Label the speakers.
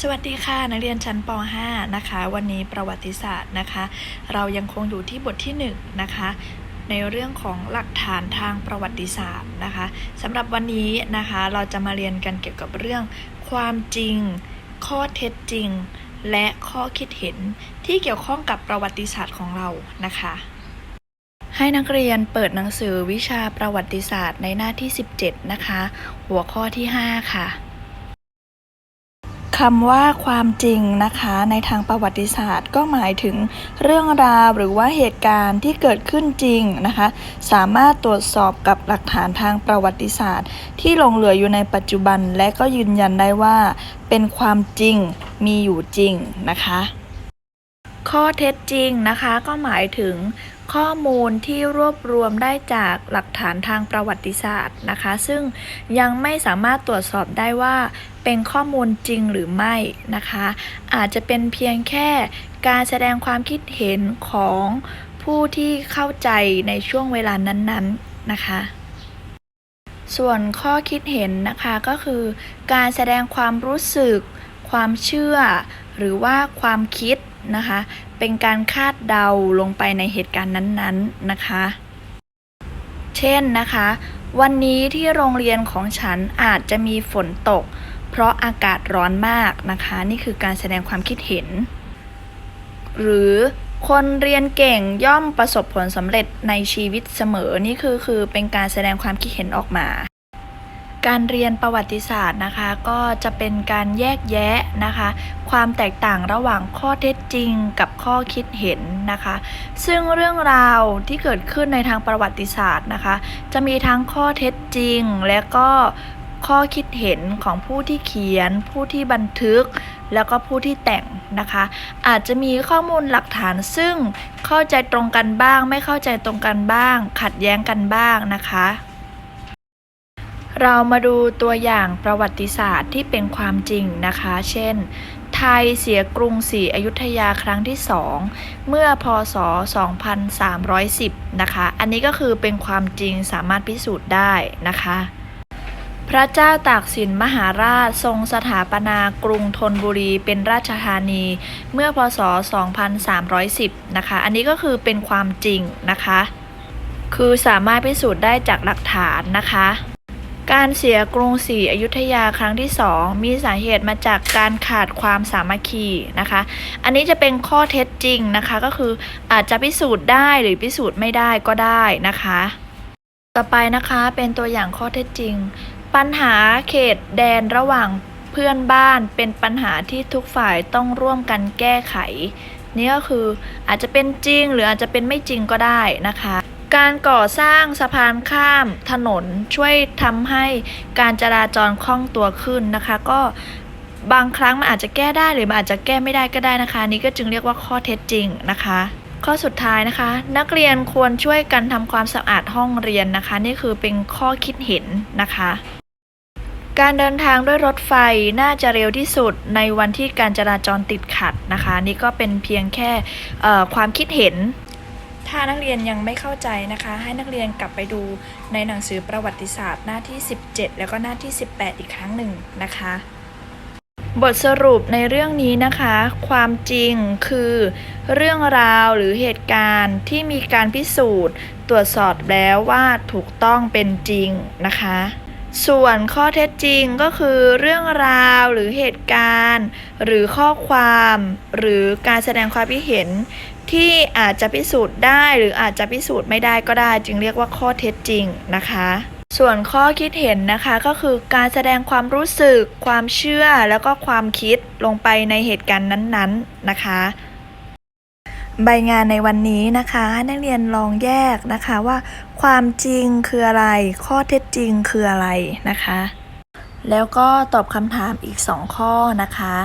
Speaker 1: สวัสดีค่ะ นักเรียนชั้นป .5 นะคะ วันนี้ประวัติศาสตร์นะคะ เรายังคงอยู่ที่บทที่ 1 นะคะ ในเรื่องของหลักฐานทางประวัติศาสตร์นะคะสำหรับวันนี้นะคะเราจะมาเรียนกันเกี่ยวกับเรื่อง ความจริง ข้อเท็จจริง และข้อคิดเห็นที่เกี่ยวข้องกับประวัติศาสตร์ของเรานะคะ ให้นักเรียนเปิดหนังสือวิชาประวัติศาสตร์ในหน้าที่ 17 นะคะ หัวข้อที่ 5 ค่ะ คำว่าความจริงนะคะในทางประวัติศาสตร์ ก็หมายถึงเรื่องราวหรือว่าเหตุการณ์ที่เกิดขึ้นจริงนะคะ สามารถตรวจสอบกับหลักฐานทางประวัติศาสตร์ ที่หลงเหลืออยู่ในปัจจุบัน และก็ยืนยันได้ว่า เป็นความจริงมีอยู่จริงนะคะ ข้อเท็จจริงนะคะก็หมายถึงข้อมูลที่รวบรวมได้จากหลักฐานทางประวัติศาสตร์นะคะ ซึ่งยังไม่สามารถตรวจสอบได้ว่าเป็นข้อมูลจริงหรือไม่นะคะ อาจจะเป็นเพียงแค่การแสดงความคิดเห็นของผู้ที่เข้าใจในช่วงเวลานั้นๆนะคะ ส่วนข้อคิดเห็นนะคะก็คือ การแสดงความรู้สึก ความเชื่อ หรือว่าความคิด นะคะ เป็นการคาดเดาลงไปในเหตุการณ์นั้นๆนะคะ เช่นนะคะ วันนี้ที่โรงเรียนของฉันอาจจะมีฝนตก เพราะอากาศร้อนมากนะคะ นี่คือการแสดงความคิดเห็น หรือคนเรียนเก่งย่อมประสบผลสำเร็จในชีวิตเสมอ นี่คือคือเป็นการแสดงความคิดเห็นออกมา การเรียนประวัติศาสตร์นะคะก็จะเป็นการแยกแยะนะคะ ความแตกต่างระหว่างข้อเท็จจริงกับข้อคิดเห็นนะคะ ซึ่งเรื่องราวที่เกิดขึ้นในทางประวัติศาสตร์นะคะ จะมีทั้งข้อเท็จจริง และก็ข้อคิดเห็นของผู้ที่เขียน ผู้ที่บันทึก แล้วก็ผู้ที่แต่งนะคะ อาจจะมีข้อมูลหลักฐานซึ่งเข้าใจตรงกันบ้าง ไม่เข้าใจตรงกันบ้าง ขัดแย้งกันบ้างนะคะ เรามาดูตัวอย่างประวัติศาสตร์ที่เป็นความจริงนะคะ เช่น ไทยเสียกรุงศรีอยุธยาครั้งที่สองเมื่อพศ 2310 นะคะ อันนี้ก็คือเป็นความจริงสามารถพิสูจน์ได้นะคะ พระเจ้าตากสินมหาราชทรงสถาปนากรุงธนบุรีเป็นราชธานี เมื่อพศ 2310 นะคะ อันนี้ก็คือเป็นความจริงนะคะ คือสามารถพิสูจน์ได้จากหลักฐานนะคะ การเสียกรุงศรีอยุธยาครั้งที่สองมีสาเหตุมาจากการขาดความสามัคคีนะคะ อันนี้จะเป็นข้อเท็จจริงนะคะก็คืออาจจะพิสูจน์ได้หรือพิสูจน์ไม่ได้ก็ได้นะคะ ต่อไปนะคะเป็นตัวอย่างข้อเท็จจริง ปัญหาเขตแดนระหว่างเพื่อนบ้านเป็นปัญหาที่ทุกฝ่ายต้องร่วมกันแก้ไข นี่ก็คืออาจจะเป็นจริงหรืออาจจะเป็นไม่จริงก็ได้นะคะ การก่อสร้างสะพานข้ามถนนช่วยทำให้การจราจรคล่องตัวขึ้นนะคะ ก็บางครั้งมันอาจจะแก้ได้หรือมันอาจจะแก้ไม่ได้ก็ได้นะคะ นี่ก็จึงเรียกว่าข้อเท็จจริงนะคะ ข้อสุดท้ายนะคะ นักเรียนควรช่วยกันทำความสะอาดห้องเรียนนะคะ นี่คือเป็นข้อคิดเห็นนะคะ การเดินทางด้วยรถไฟน่าจะเร็วที่สุดในวันที่การจราจรติดขัดนะคะ นี่ก็เป็นเพียงแค่ความคิดเห็น ถ้านักเรียนยังไม่เข้าใจนะคะ ให้นักเรียนกลับไปดูในหนังสือประวัติศาสตร์หน้าที่ 17 แล้วก็หน้าที่ 18 อีกครั้งหนึ่งนะคะ บทสรุปในเรื่องนี้นะคะ ความจริงคือ เรื่องราวหรือเหตุการณ์ที่มีการพิสูจน์ ตรวจสอบแล้วว่าถูกต้องเป็นจริงนะคะส่วนข้อเท็จจริงก็คือเรื่องราวหรือเหตุการณ์ หรือข้อความ หรือการแสดงความคิดเห็น ที่อาจจะพิสูจน์ได้หรืออาจจะพิสูจน์ไม่ได้ก็ได้ จึงเรียกว่าข้อเท็จจริงนะคะ ส่วนข้อคิดเห็นนะคะก็คือการแสดงความรู้สึก ความเชื่อแล้วก็ความคิดลงไปในเหตุการณ์นั้นๆนะคะใบงานในวันนี้นะคะให้นักเรียนลองแยกนะคะว่า ความจริงคืออะไร ข้อเท็จจริงคืออะไรนะคะ แล้วก็ตอบคำถามอีก 2 ข้อนะคะ